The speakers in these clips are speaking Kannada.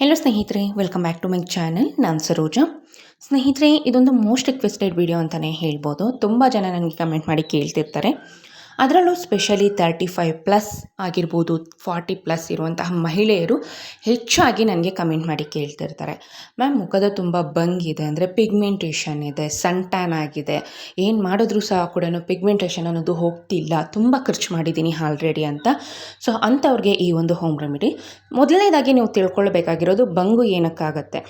ಹೆಲೋ ಸ್ನೇಹಿತರೆ welcome back to my channel ನಾನು ಸರೋಜಾ. ಸ್ನೇಹಿತರೆ, ಇದೊಂದು ಮೋಸ್ಟ್ ರಿಕ್ವೆಸ್ಟೆಡ್ ವಿಡಿಯೋ ಅಂತಲೇ ಹೇಳ್ಬೋದು. ತುಂಬ ಜನ ನನಗೆ ಕಮೆಂಟ್ ಮಾಡಿ ಕೇಳ್ತಿರ್ತಾರೆ. ಅದರಲ್ಲೂ ಸ್ಪೆಷಲಿ ತರ್ಟಿ ಫೈವ್ ಪ್ಲಸ್ ಆಗಿರ್ಬೋದು ಫಾರ್ಟಿ ಪ್ಲಸ್ ಇರುವಂತಹ ಮಹಿಳೆಯರು ಹೆಚ್ಚಾಗಿ ನನಗೆ ಕಮೆಂಟ್ ಮಾಡಿ ಕೇಳ್ತಿರ್ತಾರೆ. ಮ್ಯಾಮ್ ಮುಖದ ತುಂಬ ಬಂಗಿದೆ ಅಂದರೆ ಪಿಗ್ಮೆಂಟೇಷನ್ ಇದೆ ಸನ್ ಟ್ಯಾನ್ ಆಗಿದೆ. ಏನು ಮಾಡಿದ್ರೂ ಸಹ ಕೂಡ ಪಿಗ್ಮೆಂಟೇಷನ್ ಅನ್ನೋದು ಹೋಗ್ತಿಲ್ಲ. ತುಂಬ ಖರ್ಚು ಮಾಡಿದ್ದೀನಿ ಆಲ್ರೆಡಿ ಅಂತ. ಸೊ ಅಂಥವ್ರಿಗೆ ಈ ಒಂದು ಹೋಮ್ ರೆಮಿಡಿ ಮೊದಲನೇದಾಗಿ ನೀವು ತಿಳ್ಕೊಳ್ಬೇಕಾಗಿರೋದು ಬಂಗು ಏನಕ್ಕಾಗತ್ತೆ?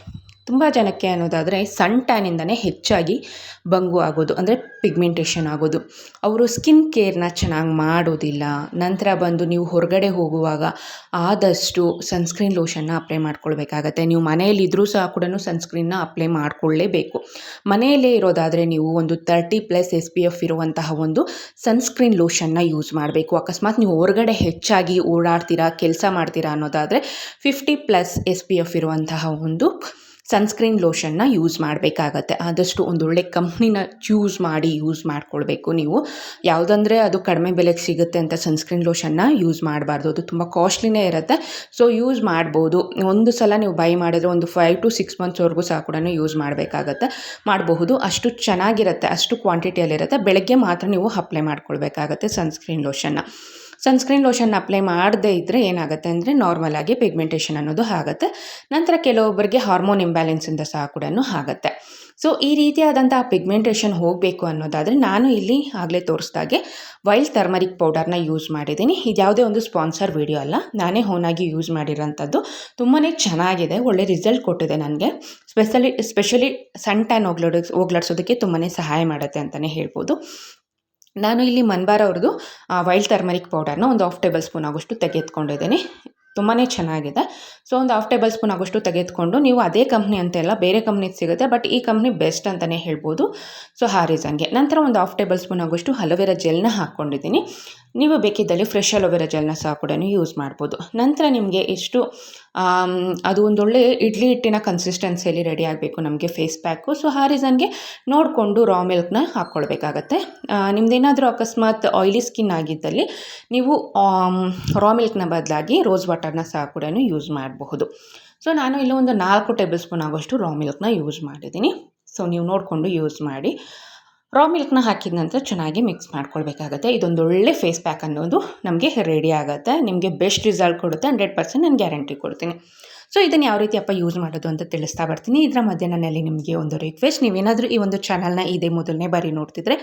ತುಂಬ ಜನಕ್ಕೆ ಅನ್ನೋದಾದರೆ ಸನ್ ಟ್ಯಾನಿಂದನೇ ಹೆಚ್ಚಾಗಿ ಬಂಗು ಆಗೋದು, ಅಂದರೆ ಪಿಗ್ಮೆಂಟೇಷನ್ ಆಗೋದು. ಅವರು ಸ್ಕಿನ್ ಕೇರ್ನ ಚೆನ್ನಾಗಿ ಮಾಡೋದಿಲ್ಲ. ನಂತರ ಬಂದು ನೀವು ಹೊರಗಡೆ ಹೋಗುವಾಗ ಆದಷ್ಟು ಸನ್ಸ್ಕ್ರೀನ್ ಲೋಷನ್ನ ಅಪ್ಲೈ ಮಾಡ್ಕೊಳ್ಬೇಕಾಗತ್ತೆ. ನೀವು ಮನೆಯಲ್ಲಿದ್ದರೂ ಸಹ ಕೂಡ ಸನ್ಸ್ಕ್ರೀನ್ನ ಅಪ್ಲೈ ಮಾಡಿಕೊಳ್ಳೇಬೇಕು. ಮನೆಯಲ್ಲೇ ಇರೋದಾದರೆ ನೀವು ಒಂದು thirty plus S P F ಇರುವಂತಹ ಒಂದು ಸನ್ಸ್ಕ್ರೀನ್ ಲೋಷನ್ನ ಯೂಸ್ ಮಾಡಬೇಕು. ಅಕಸ್ಮಾತ್ ನೀವು ಹೊರಗಡೆ ಹೆಚ್ಚಾಗಿ ಓಡಾಡ್ತೀರಾ, ಕೆಲಸ ಮಾಡ್ತೀರಾ ಅನ್ನೋದಾದರೆ fifty plus S P F ಇರುವಂತಹ ಒಂದು ಸನ್ಸ್ಕ್ರೀನ್ ಲೋಷನ್ನ ಯೂಸ್ ಮಾಡಬೇಕಾಗತ್ತೆ. ಆದಷ್ಟು ಒಂದೊಳ್ಳೆ ಕಂಪ್ನಿನ ಚೂಸ್ ಮಾಡಿ ಯೂಸ್ ಮಾಡ್ಕೊಳ್ಬೇಕು ನೀವು. ಯಾವುದಂದರೆ ಅದು ಕಡಿಮೆ ಬೆಲೆಗೆ ಸಿಗುತ್ತೆ ಅಂತ ಸನ್ಸ್ಕ್ರೀನ್ ಲೋಷನ್ನ ಯೂಸ್ ಮಾಡಬಾರ್ದು. ಅದು ತುಂಬ ಕಾಸ್ಟ್ಲಿನೇ ಇರುತ್ತೆ. ಸೊ, ಯೂಸ್ ಮಾಡ್ಬೋದು. ಒಂದು ಸಲ ನೀವು ಬೈ ಮಾಡಿದ್ರೆ ಒಂದು ಫೈವ್ ಟು ಸಿಕ್ಸ್ ಮಂತ್ಸ್ವರೆಗೂ ಸಹ ಕೂಡ ಯೂಸ್ ಮಾಡಬೇಕಾಗತ್ತೆ. ಮಾಡಬಹುದು. ಅಷ್ಟು ಚೆನ್ನಾಗಿರುತ್ತೆ. ಅಷ್ಟು ಕ್ವಾಂಟಿಟಿಯಲ್ಲಿರುತ್ತೆ ಬೆಳಗ್ಗೆ ಮಾತ್ರ ನೀವು ಅಪ್ಲೈ ಮಾಡ್ಕೊಳ್ಬೇಕಾಗತ್ತೆ ಸನ್ಸ್ಕ್ರೀನ್ ಲೋಷನ್ನ. ಸನ್ಸ್ಕ್ರೀನ್ ಲೋಷನ್ ಅಪ್ಲೈ ಮಾಡದೇ ಇದ್ದರೆ ಏನಾಗುತ್ತೆ ಅಂದರೆ ನಾರ್ಮಲ್ ಆಗಿ ಪಿಗ್ಮೆಂಟೇಷನ್ ಅನ್ನೋದು ಆಗುತ್ತೆ. ನಂತರ ಕೆಲವೊಬ್ಬರಿಗೆ ಹಾರ್ಮೋನ್ ಇಂಬ್ಯಾಲೆನ್ಸಿಂದ ಸಹ ಕೂಡ ಆಗುತ್ತೆ. ಸೊ ಈ ರೀತಿಯಾದಂಥ ಪಿಗ್ಮೆಂಟೇಷನ್ ಹೋಗಬೇಕು ಅನ್ನೋದಾದರೆ ನಾನು ಇಲ್ಲಿ ಆಗಲೇ ತೋರಿಸ್ದಾಗೆ ವೈಲ್ಡ್ ಥರ್ಮರಿಕ್ ಪೌಡರ್ನ ಯೂಸ್ ಮಾಡಿದ್ದೀನಿ. ಇದು ಯಾವುದೇ ಒಂದು ಸ್ಪಾನ್ಸರ್ ವಿಡಿಯೋ ಅಲ್ಲ. ನಾನೇ ಹೋನಾಗಿ ಯೂಸ್ ಮಾಡಿರೋಂಥದ್ದು. ತುಂಬಾ ಚೆನ್ನಾಗಿದೆ. ಒಳ್ಳೆ ರಿಸಲ್ಟ್ ಕೊಟ್ಟಿದೆ ನನಗೆ. ಸ್ಪೆಷಲಿ ಸ್ಪೆಷಲಿ ಸನ್ ಟ್ಯಾನ್ ಹೋಗ್ಲಾಡ, ಹೋಗ್ಲಾಡ್ಸೋದಕ್ಕೆ ತುಂಬಾ ಸಹಾಯ ಮಾಡುತ್ತೆ ಅಂತಲೇ ಹೇಳ್ಬೋದು. ನಾನು ಇಲ್ಲಿ ಮನ್ಬಾರ್ ಅವ್ರದ್ದು ವೈಲ್ಡ್ ಟರ್ಮರಿಕ್ ಪೌಡರ್ನ ಒಂದು ಹಾಫ್ ಟೇಬಲ್ ಸ್ಪೂನ್ ಆಗೋಷ್ಟು ತೆಗೆದುಕೊಂಡಿದ್ದೀನಿ. ತುಂಬಾ ಚೆನ್ನಾಗಿದೆ. ಸೊ ಒಂದು ಹಾಫ್ ಟೇಬಲ್ ಸ್ಪೂನ್ ಆಗೋಷ್ಟು ತೆಗೆದುಕೊಂಡು ನೀವು ಅದೇ ಕಂಪ್ನಿ ಅಂತೆಲ್ಲ ಬೇರೆ ಕಂಪ್ನಿದು ಸಿಗುತ್ತೆ ಬಟ್ ಈ ಕಂಪ್ನಿ ಬೆಸ್ಟ್ ಅಂತಲೇ ಹೇಳ್ಬೋದು. ಸೊ ಆ ರೀಸನ್ಗೆ ನಂತರ ಒಂದು ಹಾಫ್ ಟೇಬಲ್ ಸ್ಪೂನ್ ಆಗೋಷ್ಟು ಅಲೋವೆರಾ ಜೆಲ್ನ ಹಾಕ್ಕೊಂಡಿದ್ದೀನಿ. ನೀವು ಬೇಕಿದ್ದಲ್ಲಿ ಫ್ರೆಶ್ ಅಲೋವೆರಾ ಜೆಲ್ನ ಸಹ ಕೂಡ ಯೂಸ್ ಮಾಡ್ಬೋದು. ನಂತರ ನಿಮಗೆ ಎಷ್ಟು ಅದು ಒಂದೊಳ್ಳೆ ಇಡ್ಲಿ ಹಿಟ್ಟಿನ ಕನ್ಸಿಸ್ಟೆನ್ಸಿಯಲ್ಲಿ ರೆಡಿ ಆಗಬೇಕು ನಮಗೆ ಫೇಸ್ ಪ್ಯಾಕು ಸೊ ಆ ರೀಸನ್ಗೆ ನೋಡಿಕೊಂಡು ರಾ ಮಿಲ್ಕ್ನ ಹಾಕ್ಕೊಳ್ಬೇಕಾಗತ್ತೆ ನಿಮ್ದೇನಾದರೂ ಅಕಸ್ಮಾತ್ ಆಯಿಲಿ ಸ್ಕಿನ್ ಆಗಿದ್ದಲ್ಲಿ ನೀವು ರಾ ಮಿಲ್ಕ್ನ ಬದಲಾಗಿ ರೋಸ್ ವಾಟರ್ನ ಸಹ ಕೂಡ ಯೂಸ್ ಮಾಡಬಹುದು. ಸೊ ನಾನು ಇಲ್ಲಿ ಒಂದು ನಾಲ್ಕು ಟೇಬಲ್ ಸ್ಪೂನ್ ಆಗೋಷ್ಟು ರಾ ಮಿಲ್ಕ್ನ ಯೂಸ್ ಮಾಡಿದ್ದೀನಿ. ಸೊ ನೀವು ನೋಡಿಕೊಂಡು ಯೂಸ್ ಮಾಡಿ. ರಾ ಮಿಲ್ಕ್ನ ಹಾಕಿದ ನಂತರ ಚೆನ್ನಾಗಿ ಮಿಕ್ಸ್ ಮಾಡ್ಕೊಳ್ಬೇಕಾಗತ್ತೆ. ಇದೊಂದು ಒಳ್ಳೆ ಫೇಸ್ ಪ್ಯಾಕ್ ಅನ್ನೋದು ನಮಗೆ ರೆಡಿ ಆಗುತ್ತೆ. ನಿಮಗೆ ಬೆಸ್ಟ್ ರಿಸಲ್ಟ್ ಕೊಡುತ್ತೆ. ಹಂಡ್ರೆಡ್ ಪರ್ಸೆಂಟ್ ನಾನು ಗ್ಯಾರಂಟಿ ಕೊಡ್ತೀನಿ. ಸೊ ಇದನ್ನು ಯಾವ ರೀತಿ ಅಪ್ಪ ಯೂಸ್ ಮಾಡೋದು ಅಂತ ತಿಳಿಸ್ತಾ ಬರ್ತೀನಿ. ಇದರ ಮಧ್ಯೆ ನಿಮಗೆ ಒಂದು ರಿಕ್ವೆಸ್ಟ್ ನೀವೇನಾದರೂ ಈ ಒಂದು ಚಾನಲ್ನ ಇದೇ ಮೊದಲನೇ ಬಾರಿ ನೋಡ್ತಿದ್ರೆ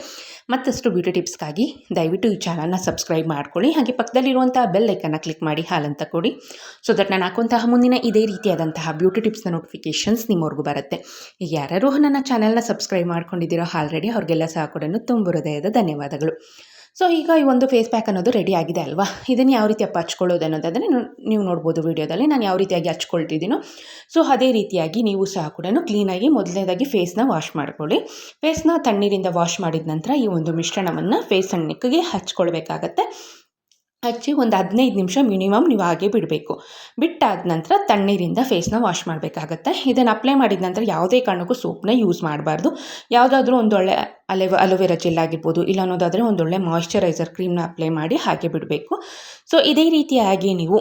ಮತ್ತಷ್ಟು ಬ್ಯೂಟಿ ಟಿಪ್ಸ್ಗಾಗಿ ದಯವಿಟ್ಟು ಈ ಚಾನಲ್ನ ಸಬ್ಸ್ಕ್ರೈಬ್ ಮಾಡ್ಕೊಳ್ಳಿ. ಹಾಗೆ ಪಕ್ಕದಲ್ಲಿರುವಂಥ ಬೆಲ್ ಐಕನ್ನ ಕ್ಲಿಕ್ ಮಾಡಿ ಹಾಲಂತ ಕೊಡಿ. ಸೊ ದಟ್ ನಾನು ಹಾಕುವಂತಹ ಮುಂದಿನ ಇದೇ ರೀತಿಯಾದಂತಹ ಬ್ಯೂಟಿ ಟಿಪ್ಸ್ನ ನೋಟಿಫಿಕೇಷನ್ಸ್ ನಿಮ್ಮವ್ರಿಗೂ ಬರುತ್ತೆ. ಈಗ ನನ್ನ ಚಾನಲ್ನ ಸಬ್ಸ್ಕ್ರೈಬ್ ಮಾಡ್ಕೊಂಡಿದ್ದೀರೋ ಆಲ್ರೆಡಿ ಅವ್ರಿಗೆಲ್ಲ ಸಹ ಕೂಡ ತುಂಬ ಹೃದಯದ ಧನ್ಯವಾದಗಳು. ಸೊ ಈಗ ಈ ಒಂದು ಫೇಸ್ ಪ್ಯಾಕ್ ಅನ್ನೋದು ರೆಡಿ ಆಗಿದೆ ಅಲ್ವಾ? ಇದನ್ನು ಯಾವ ರೀತಿ ಅಪ್ಪ ಹಚ್ಕೊಳ್ಳೋದು ಅನ್ನೋದಾದರೆ ನೀವು ನೋಡ್ಬೋದು ವೀಡಿಯೋದಲ್ಲಿ ನಾನು ಯಾವ ರೀತಿಯಾಗಿ ಹಚ್ಕೊಳ್ತಿದ್ದೀನೋ? ಸೊ ಅದೇ ರೀತಿಯಾಗಿ ನೀವು ಸಹ ಕೂಡ ಕ್ಲೀನಾಗಿ ಮೊದಲನೇದಾಗಿ ಫೇಸ್ನ ವಾಶ್ ಮಾಡ್ಕೊಳ್ಳಿ. ಫೇಸ್ನ ತಣ್ಣೀರಿಂದ ವಾಶ್ ಮಾಡಿದ ನಂತರ ಈ ಒಂದು ಮಿಶ್ರಣವನ್ನು ಫೇಸ್ ಸಣ್ಣಕ್ಕೆ ಹಚ್ಕೊಳ್ಬೇಕಾಗತ್ತೆ. ಹಚ್ಚಿ ಒಂದು ಹದಿನೈದು ನಿಮಿಷ ಮಿನಿಮಮ್ ನೀವು ಹಾಗೆ ಬಿಡಬೇಕು. ಬಿಟ್ಟಾದ ನಂತರ ತಣ್ಣೀರಿಂದ ಫೇಸ್ನ ವಾಶ್ ಮಾಡಬೇಕಾಗತ್ತೆ. ಇದನ್ನು ಅಪ್ಲೈ ಮಾಡಿದ ನಂತರ ಯಾವುದೇ ಕಾರಣಕ್ಕೂ ಸೋಪ್ನ ಯೂಸ್ ಮಾಡಬಾರ್ದು. ಯಾವುದಾದ್ರೂ ಒಂದೊಳ್ಳೆ ಅಲೆ ಅಲೋವೆರಾ ಜೆಲ್ ಆಗಿರ್ಬೋದು, ಇಲ್ಲ ಅನ್ನೋದಾದರೆ ಒಂದೊಳ್ಳೆ ಮಾಯಿಶ್ಚರೈಸರ್ ಕ್ರೀಮ್ನ ಅಪ್ಲೈ ಮಾಡಿ ಹಾಗೆ ಬಿಡಬೇಕು. ಸೊ ಇದೇ ರೀತಿಯಾಗಿ ನೀವು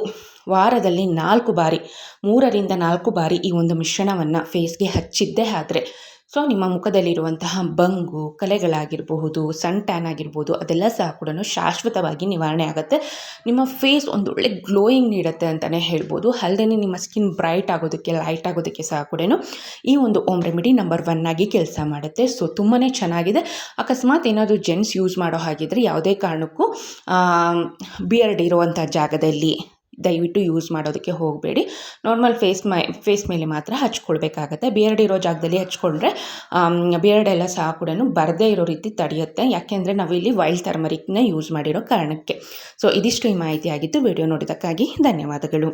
ವಾರದಲ್ಲಿ ನಾಲ್ಕು ಬಾರಿ, ಮೂರರಿಂದ ನಾಲ್ಕು ಬಾರಿ ಈ ಒಂದು ಮಿಶ್ರಣವನ್ನು ಫೇಸ್ಗೆ ಹಚ್ಚಿದ್ದೇ ಆದರೆ ಸೊ ನಿಮ್ಮ ಮುಖದಲ್ಲಿರುವಂತಹ ಬಂಗು, ಕಲೆಗಳಾಗಿರಬಹುದು ಸನ್ ಟ್ಯಾನ್ ಆಗಿರ್ಬೋದು ಅದೆಲ್ಲ ಸಹ ಕೂಡ ಶಾಶ್ವತವಾಗಿ ನಿವಾರಣೆ ಆಗುತ್ತೆ. ನಿಮ್ಮ ಫೇಸ್ ಒಂದೊಳ್ಳೆ ಗ್ಲೋಯಿಂಗ್ ನೀಡುತ್ತೆ ಅಂತಲೇ ಹೇಳ್ಬೋದು. ಅಲ್ಲದೆ ನಿಮ್ಮ ಸ್ಕಿನ್ ಬ್ರೈಟ್ ಆಗೋದಕ್ಕೆ, ಲೈಟ್ ಆಗೋದಕ್ಕೆ ಸಹ ಕೂಡ ಈ ಒಂದು ಓಮ್ ರೆಮಿಡಿ ನಂಬರ್ ಒನ್ ಆಗಿ ಕೆಲಸ ಮಾಡುತ್ತೆ. ಸೊ ತುಂಬಾ ಚೆನ್ನಾಗಿದೆ. ಅಕಸ್ಮಾತ್ ಏನಾದರೂ ಜೆಂಟ್ಸ್ ಯೂಸ್ ಮಾಡೋ ಹಾಗಿದ್ರೆ ಯಾವುದೇ ಕಾರಣಕ್ಕೂ ಬಿಯರ್ಡ್ ಇರುವಂಥ ಜಾಗದಲ್ಲಿ ದಯವಿಟ್ಟು ಯೂಸ್ ಮಾಡೋದಕ್ಕೆ ಹೋಗಬೇಡಿ. ನಾರ್ಮಲ್ ಫೇಸ್ ಮೈ ಫೇಸ್ ಮೇಲೆ ಮಾತ್ರ ಹಚ್ಕೊಳ್ಬೇಕಾಗತ್ತೆ. ಬಿಯರ್ಡ್ ಇರೋ ಜಾಗದಲ್ಲಿ ಹಚ್ಕೊಂಡ್ರೆ ಬಿಯರ್ಡ್ ಎಲ್ಲ ಸಹ ಕೂಡ ಬರದೇ ಇರೋ ರೀತಿ ತಡೆಯುತ್ತೆ. ಯಾಕೆಂದರೆ ನಾವಿಲ್ಲಿ ವೈಲ್ಡ್ ಟರ್ಮರಿಕ್ನ ಯೂಸ್ ಮಾಡಿರೋ ಕಾರಣಕ್ಕೆ. ಸೊ ಇದಿಷ್ಟು ಈ ಮಾಹಿತಿ ಆಗಿತ್ತು. ವಿಡಿಯೋ ನೋಡಿದ್ದಕ್ಕಾಗಿ ಧನ್ಯವಾದಗಳು.